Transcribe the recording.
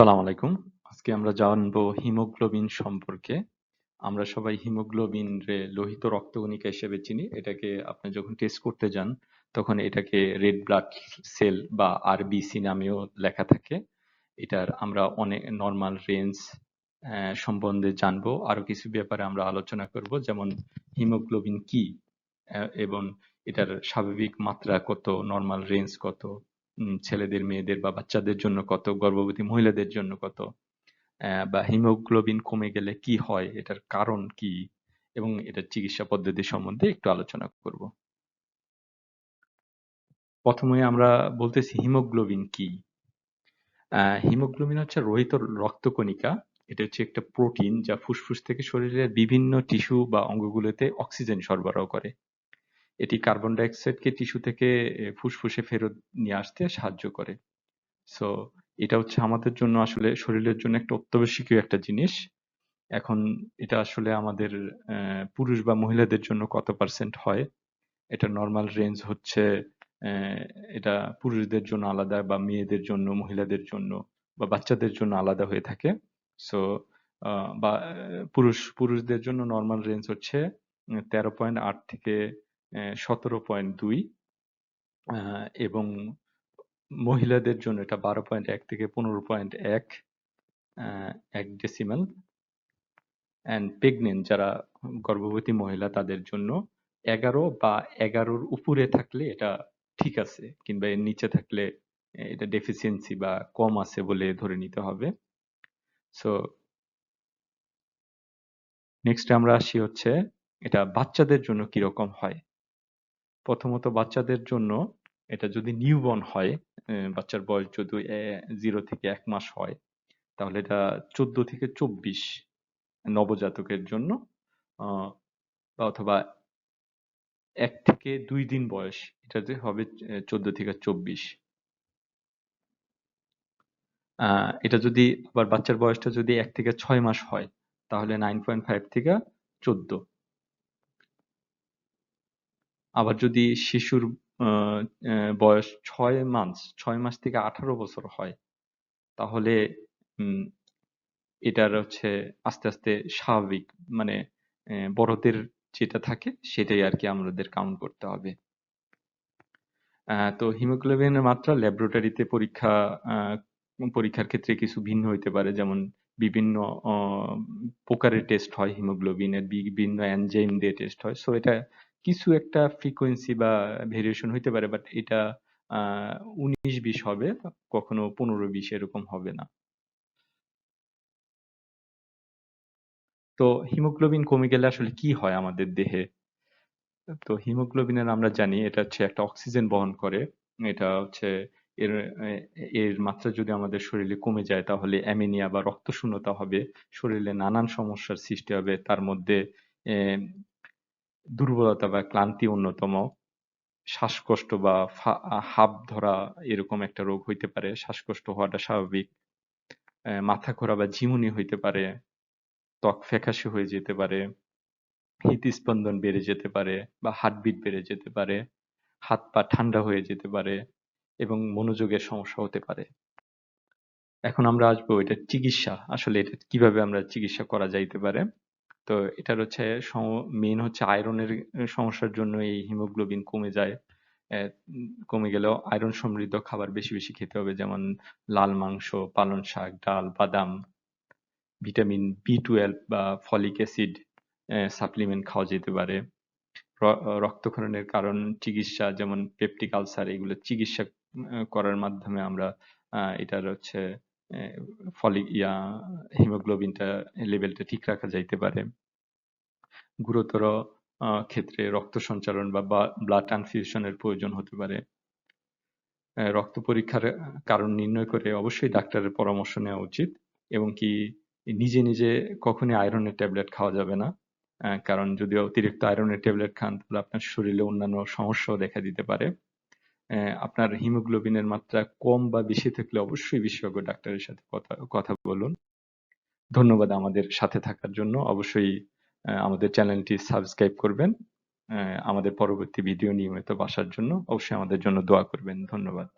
আসসালামু আলাইকুম। আজকে আমরা জানব হিমোগ্লোবিন সম্পর্কে। আমরা সবাই হিমোগ্লোবিন রে লোহিত রক্তকণিকা হিসেবে চিনি। এটাকে আপনি যখন টেস্ট করতে যান, তখন এটাকে রেড ব্লাড সেল বা আরবিসি নামেও লেখা থাকে। এটার আমরা অনেক নরমাল রেঞ্জ সম্বন্ধে জানব। আরও কিছু ব্যাপারে আমরা আলোচনা করব। যেমন হিমোগ্লোবিন কি? এবং এটার স্বাভাবিক মাত্রা কত, নরমাল রেঞ্জ কত, ছেলেদের, মেয়েদের বা বাচ্চাদের জন্য কত, গর্ভবতী মহিলাদের জন্য কত, বা হিমোগ্লোবিন কমে গেলে কি হয়, এটার কারণ কি এবং এটার চিকিৎসা পদ্ধতি সম্বন্ধে একটু আলোচনা করব। প্রথমে আমরা বলতেছি হিমোগ্লোবিন কি? হিমোগ্লোবিন হচ্ছে রোহিত রক্তকণিকা। এটা হচ্ছে একটা প্রোটিন যা ফুসফুস থেকে শরীরের বিভিন্ন টিস্যু বা অঙ্গগুলোতে অক্সিজেন সরবরাহ করে। এটি কার্বন ডাই অক্সাইডকে টিস্যু থেকে ফুসফুসে ফেরত নিয়ে আসতে সাহায্য করে। সো এটা হচ্ছে আমাদের জন্য আসলে শরীরের জন্য একটা অত্যাবশ্যকীয় একটা জিনিস। এখন এটা আসলে আমাদের পুরুষ বা মহিলাদের জন্য কত পার্সেন্ট হয়? এটা নরমাল রেঞ্জ হচ্ছে এটা পুরুষদের জন্য আলাদা বা মেয়েদের জন্য, মহিলাদের জন্য বা বাচ্চাদের জন্য আলাদা হয়ে থাকে। সো বা পুরুষ পুরুষদের জন্য নরমাল রেঞ্জ হচ্ছে তেরো পয়েন্ট আট থেকে অ্যা 17.2 আ, এবং মহিলাদের জন্য এটা 12.1 থেকে 15.1 আ 1 ডেসিমাল। অ্যান্ড প্রেগনেন্ট যারা গর্ভবতী মহিলা তাদের জন্য 11 বা এগারোর উপরে থাকলে এটা ঠিক আছে। কিংবা এর নিচে থাকলে এটা ডেফিসিয়েন্সি বা কম আছে বলে ধরে নিতে হবে। সো নেক্সট আমরা আসি হচ্ছে এটা বাচ্চাদের জন্য কীরকম হয়? প্রথমত বাচ্চাদের জন্য এটা যদি নিউবর্ন হয়, বাচ্চার বয়স যদি জিরো থেকে এক মাস হয়, তাহলে এটা 14 থেকে 24 নবজাতকের জন্য অথবা এক থেকে দুই দিন বয়স এটাতে হবে চোদ্দ থেকে 24 আ এটা যদি আবার বাচ্চার বয়সটা যদি এক থেকে ছয় মাস হয়, তাহলে 9.5 থেকে 14 আবার যদি শিশুর বয়স ছয় মাস ছয় মাস থেকে 18 বছর হয়, তাহলে এটার হচ্ছে আস্তে, আস্তে স্বাভাবিক মানে বড়দের যেটা থাকে সেটাই আরকি আমাদের কাউন্ট করতে হবে। তো হিমোগ্লোবিনের মাত্রা ল্যাবরেটরিতে পরীক্ষা পরীক্ষার ক্ষেত্রে কিছু ভিন্ন হইতে পারে। যেমন বিভিন্ন প্রকারের টেস্ট হয় হিমোগ্লোবিনের বিভিন্ন এনজাইম দিয়ে টেস্ট হয়। সো এটা কিছু একটা ফ্রিকোয়েন্সি বা ভেরিয়েশন হইতে পারে। বাট এটা, আ 19-20 হবে। কখনো 15-20 এরকম হবে না। তো হিমোগ্লোবিন কমে গেলে আসলে কি হয় আমাদের দেহে? তো হিমোগ্লোবিনের আমরা জানি, এটা হচ্ছে একটা অক্সিজেন বহন করে। এটা হচ্ছে এর এর মাত্রা যদি আমাদের শরীরে কমে যায়, তাহলে অ্যামিনিয়া বা রক্তশূন্যতা হবে। শরীরে নানান সমস্যার সৃষ্টি হবে। তার মধ্যে দুর্বলতা বা ক্লান্তি অন্যতম। শ্বাসকষ্ট বা ফা ধরা এরকম একটা রোগ হইতে পারে। শ্বাসকষ্ট হওয়াটা স্বাভাবিক। মাথা ঘোরা বা ঝিমুনি হইতে পারে। ত্বক ফ্যাকাশে হয়ে যেতে পারে। হৃদস্পন্দন বেড়ে যেতে পারে বা হার্টবিট বেড়ে যেতে পারে। হাত-পা ঠান্ডা হয়ে যেতে পারে এবং মনোযোগের সমস্যা হতে পারে। এখন আমরা আসব এটার চিকিৎসা। আসলে এটা কীভাবে আমরা চিকিৎসা করা যাইতে পারে। তো এটার হচ্ছে মেইন হচ্ছে আয়রনের সমস্যার জন্য এই হিমোগ্লোবিন কমে যায়। কমে গেলেও আয়রন সমৃদ্ধ খাবার বেশি, বেশি খেতে হবে। যেমন লাল মাংস, পালং শাক, ডাল, বাদাম, ভিটামিন B12 বা ফলিক অ্যাসিড অ্যা সাপ্লিমেন্ট খাওয়া যেতে পারে। রক্তক্ষরণের কারণ চিকিৎসা যেমন পেপটিক আলসার এগুলো চিকিৎসা করার মাধ্যমে আমরা এটার হচ্ছে ফলিক ইয়া হিমোগ্লোবিনটা লেভেলটা ঠিক রাখা যাইতে পারে। গুরুতর ক্ষেত্রে রক্ত সঞ্চালন বা, ব্লাড ট্রান্সফিউশন এর প্রয়োজন হতে পারে। রক্ত পরীক্ষার কারণ নির্ণয় করে অবশ্যই ডাক্তারের পরামর্শ নেওয়া উচিত এবং কি নিজে, নিজে কখনোই আয়রনের ট্যাবলেট খাওয়া যাবে না। কারণ যদি অতিরিক্ত আয়রনের ট্যাবলেট খান তাহলে আপনার শরীরে অন্যান্য সমস্যাও দেখা দিতে পারে। আপনার হিমোগ্লোবিনের মাত্রা কম বা বেশি থাকলে অবশ্যই বিশেষজ্ঞ ডাক্তারের সাথে কথা কথা বলুন। ধন্যবাদ আমাদের সাথে থাকার জন্য। অবশ্যই আমাদের চ্যানেলটি সাবস্ক্রাইব করবেন। আমাদের পরবর্তী ভিডিও নিয়মিত বাসার জন্য অবশ্যই আমাদের জন্য দোয়া করবেন। ধন্যবাদ।